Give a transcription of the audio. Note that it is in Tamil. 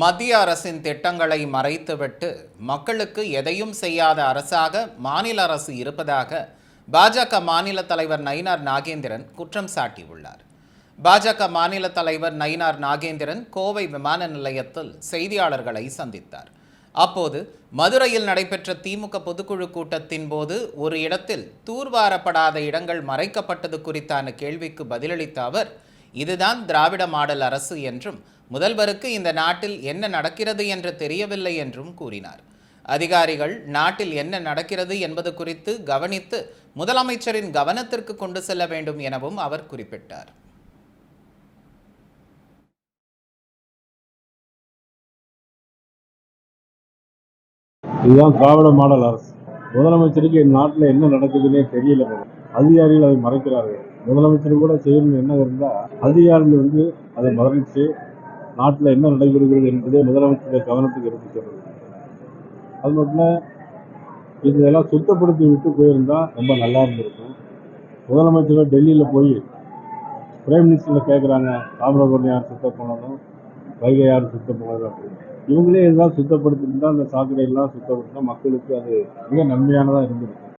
மத்திய அரசின் திட்டங்களை மறைத்துவிட்டு மக்களுக்கு எதையும் செய்யாத அரசாக மாநில அரசு இருப்பதாக பாஜக மாநில தலைவர் நயினார் நாகேந்திரன் குற்றம் சாட்டியுள்ளார். பாஜக மாநில தலைவர் நயினார் நாகேந்திரன் கோவை விமான நிலையத்தில் செய்தியாளர்களை சந்தித்தார். அப்போது மதுரையில் நடைபெற்ற திமுக பொதுக்குழு கூட்டத்தின் போது ஒரு இடத்தில் தூர்வாரப்படாத இடங்கள் மறைக்கப்பட்டது குறித்தான கேள்விக்கு பதிலளித்த அவர் இதுதான் திராவிட மாடல் அரசு என்றும் முதல்வருக்கு இந்த நாட்டில் என்ன நடக்கிறது என்று தெரியவில்லை என்றும் கூறினார். அதிகாரிகள் நாட்டில் என்ன நடக்கிறது என்பது குறித்து கவனித்து முதலமைச்சரின் கவனத்திற்கு கொண்டு செல்ல வேண்டும் எனவும் அவர் குறிப்பிட்டார். இதுதான் திராவிட மாடல் அரசு. முதலமைச்சருக்கு நாட்டில் என்ன நடக்குதுன்னே தெரியல அதிகாரிகள் அதை மறைக்கிறார்கள். முதலமைச்சர் கூட செய்யணும்னு என்ன இருந்தால் அதிகாரிகள் வந்து அதை மறைச்சு நாட்டில் என்ன நடைபெறுகிறது என்பதை முதலமைச்சருடைய கவனத்துக்கு எடுத்து சொல்றது. அது மட்டும் இதெல்லாம் சுத்தப்படுத்தி விட்டு போயிருந்தால் ரொம்ப நல்லா இருந்திருக்கும். முதலமைச்சர் டெல்லியில் போய் பிரைம் மினிஸ்டரில் கேட்குறாங்க தாமிரபரணி யார் சுத்தம் பண்ணணும் வைகை யார் சுத்தம் பண்ணணும் அப்படின்னு. இவங்களே எதாவது சுத்தப்படுத்திருந்தா அந்த சாக்கடை எல்லாம் சுத்தப்படுத்தினா மக்களுக்கு அது மிக நன்மையானதாக இருந்திருக்கும்